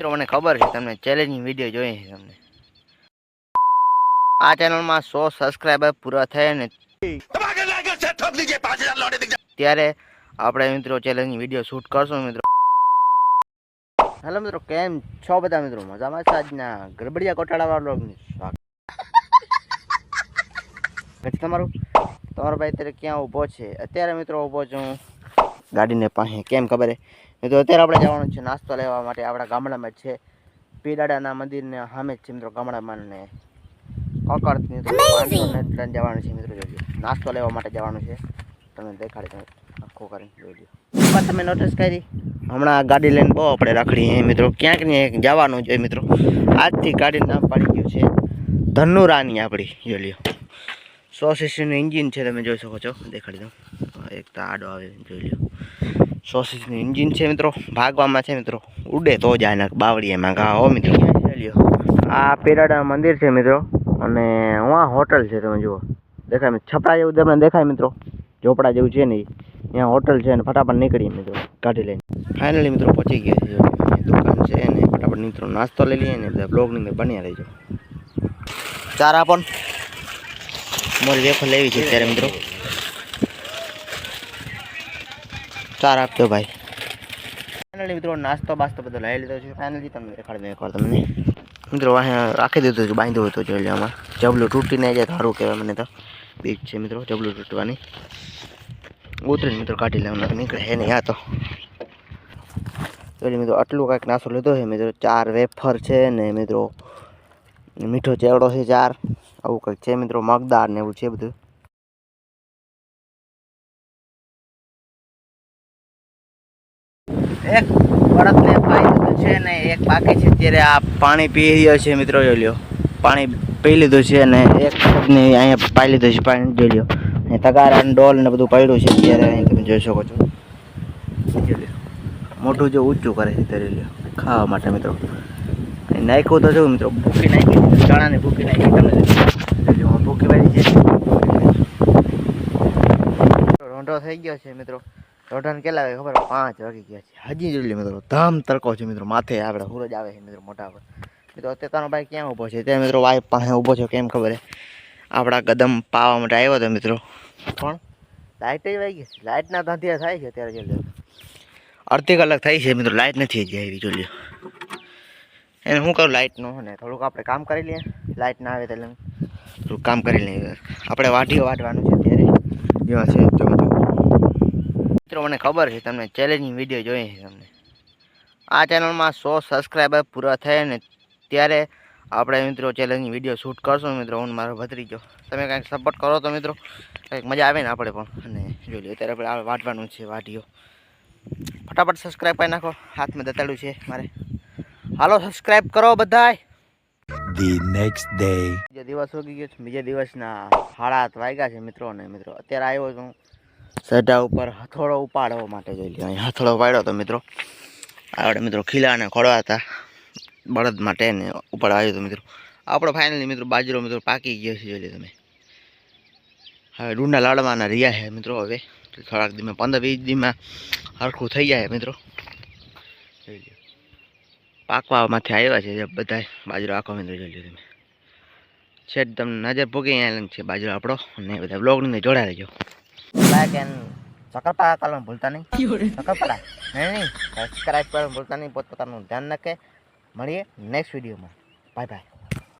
મિત્રો, મને ખબર છે, તમને ચેલેન્જિંગ વીડિયો જોઈએ છે તમને. આ ચેનલમાં સો સબસ્ક્રાઈબર પૂરા થયા ને ત્યારે આપણે મિત્રો ચેલેન્જિંગ વીડિયો શૂટ કરશું મિત્રો. હેલો મિત્રો, કેમ છો બધા મિત્રો? મજામાં છે આજના ગરબડિયા કોટાળાવાળા બ્લોગની સ્વાગત. તમારું, તમારો ભાઈ અત્યારે ક્યાં ઊભો છે? અત્યારે મિત્રો ઊભો છું ગાડીને પાસે. કેમ ખબર મિત્રો અત્યારે આપણે જવાનું છે નાસ્તો લેવા માટે. આપણા ગામડામાં જ છે. પીડાડાના મંદિરને સામે જ છે મિત્રો ગામડામાં ને કોકડ મિત્રો જવાનું છે મિત્રો જોજો. નાસ્તો લેવા માટે જવાનું છે. તમે દેખાડી આખો કરીને જોજો તમે નોટિસ કરી? હમણાં ગાડી લઈને બહુ આપણે રાખડી મિત્રો. ક્યાંક ને જવાનું જોઈએ મિત્રો. આજથી ગાડીનું નામ પડી ગયું છે. ધનુરાની આપણી જોઈ લ્યો. સો સીસીનું એન્જિન છે, તમે જોઈ શકો છો. દેખાડી દઉં. એક તો આડો આવે, જોઈ લ્યો. સો સીસીનું એન્જિન છે, મિત્રો. ભાગવામાં છે, મિત્રો. ઉડે તો જાય ને બાવળીયામાં. ઘા હો, મિત્રો. આ પેરાડા મંદિર છે, મિત્રો. અને આ હોટલ છે, તમે જુઓ. દેખાય, મિત્ર. છપરા જેવું તમને દેખાય, મિત્રો. ઝોપડા જેવું છે ને ત્યાં હોટલ છે ને ફટાફટ નીકળીએ, મિત્રો. કાઢી લઈને. ફાઇનલી મિત્રો, પહોંચી ગયા છે દુકાન છે ને, ફટાફટ મિત્રો, નાસ્તો લઈ લઈએ ને, બધા બ્લોગની અંદર બન્યા રહીજો. ચાર આપણ મારી વેફર લેવી છે ત્યારે મિત્રો. ચાર આપજો ભાઈ. ફાઇનલી મિત્રો, નાસ્તો બાસ્તો બધો લઈ લીધો છે. ફાઇનલી તમને દેખાડી દઉં એકવાર તમને. મિત્રો અહીંયા રાખી દીધું છે, બાંધ્યું હતું જોઈ લે આમાં. જબલું નહીં જાય સારું કહેવાય મને તો. બીક છે મિત્રો, જબલું તૂટવાની. ઉતરીને મિત્રો કાઢી લેવાનું નીકળે હે નહીં, આ તો. એટલે મિત્રો, આટલું કાંઈક નાસ્તો લીધો છે, મિત્રો. ચાર વેફર છે ને, મિત્રો, મીઠો ચેવડો છે, ચાર. આવું કંઈક છે મિત્રો મગદાર ને એવું છે બધું. એક બળદને પાઈ દીધું છે ને, એક બાકી છે ત્યારે આ પાણી પી રહ્યો છે મિત્રો, જોઈ લ્યો. પાણી પી લીધું છે ને, એક ને અહીંયા પાઈ લીધું છે પાણી, જોઈ લ્યો. અને તગારા અને ડોલ ને બધું પડ્યું છે ત્યારે અહીં, તમે જોઈ શકો છો. મોટું જો ઊંચું કરે છે ત્યારે ખાવા માટે મિત્રો. અને નાખ્યું તો જો મિત્રો? ભૂકી નાખી ચણાને ભૂકી નાખી તમે લ્યો ભૂકી વાળી છે. રોંઢો થઈ ગયો છે મિત્રો. રોઢાને કેટલા વાગે ખબર? પાંચ વાગી ગયા છે. હજી જોઈ મિત્રો, ધામ તડકો છે મિત્રો, માથે આપણે સૂરજ આવે છે મિત્રો મોટા પર. મિત્રો, અત્યારે ભાઈ ક્યાં ઊભો છે? ત્યાં મિત્રો વાઈફ પાસે ઊભો છે, કેમ ખબર આપણા કદમ પાવા માટે આવ્યો હતો મિત્રો. પણ લાઇટ જ વાગી ગઈ લાઇટના ધાંધિયા થાય છે અત્યારે જોઈ અડધી કલાક થઈ છે મિત્રો લાઇટ નથી હજી આવી, જોઈ એને શું કરું લાઇટનું ને થોડુંક આપણે કામ કરી લઈએ. લાઇટ ના આવે એટલે થોડુંક કામ કરી લઈએ. આપણે વાઢીઓ વાટવાનું છે અત્યારે. જેવા છે મિત્રો, મને ખબર છે, તમને ચેલેન્જિંગ વીડિયો જોઈએ છે તમને. આ ચેનલમાં સો સબસ્ક્રાઈબર પૂરા થયા ને ત્યારે આપણે મિત્રો ચેલેન્જિંગ વીડિયો શૂટ કરશું મિત્રો, હું મારો ભત્રીજો. તમે કાંઈક સપોર્ટ કરો તો મિત્રો, કંઈક મજા આવે ને આપણે પણ. અને જોઈ લો અત્યારે આપણે વાટવાનું છે વાઢીઓ. ફટાફટ સબસ્ક્રાઈબ કરી નાખો. હાથમાં દતાડ્યું છે મારે. હાલો સબસ્ક્રાઇબ કરો બધાય. The નેક્સ્ટ ડે બીજા દિવસ ઉગી ગયો છે બીજા દિવસના આઠ વાગ્યા છે મિત્રો અને મિત્રો અત્યારે આવ્યો છું સઢા ઉપર હથોડો ઉપાડવા માટે જોઈ લ્યો અહીં હથોડો પાડ્યો હતો મિત્રો આવડે મિત્રો ખીલાને ખોડવા હતા બળદ માટે ને ઉપાડ આવ્યો હતો મિત્રો. આપણો ફાઇનલી મિત્રો બાજરો મિત્રો પાકી ગયો છે જોઈ લો તમે. હવે ડુંડા લાડવાના રહ્યા છે મિત્રો હવે થોડાક દીમાં પંદર વીસ દીમાં હરખું થઈ જાય મિત્રો. જોઈ લ્યો. પાકવામાંથી આવ્યા છે બધા બાજરો આખો મેં જોઈ લ્યો તમે. છે તમને નજર પૂગી અહીંયા છે બાજરો આપણો. અને બધા બ્લોગની લાઈક એન્ડ સકરપારા કરવાનું ભૂલતા નહીં. સકરપારા નહીં નહીં? સબસ્ક્રાઈબ કરવાનું ભૂલતા નહીં. પોતપોતાનું ધ્યાન રાખે. મળીએ નેક્સ્ટ વિડીયોમાં બાય બાય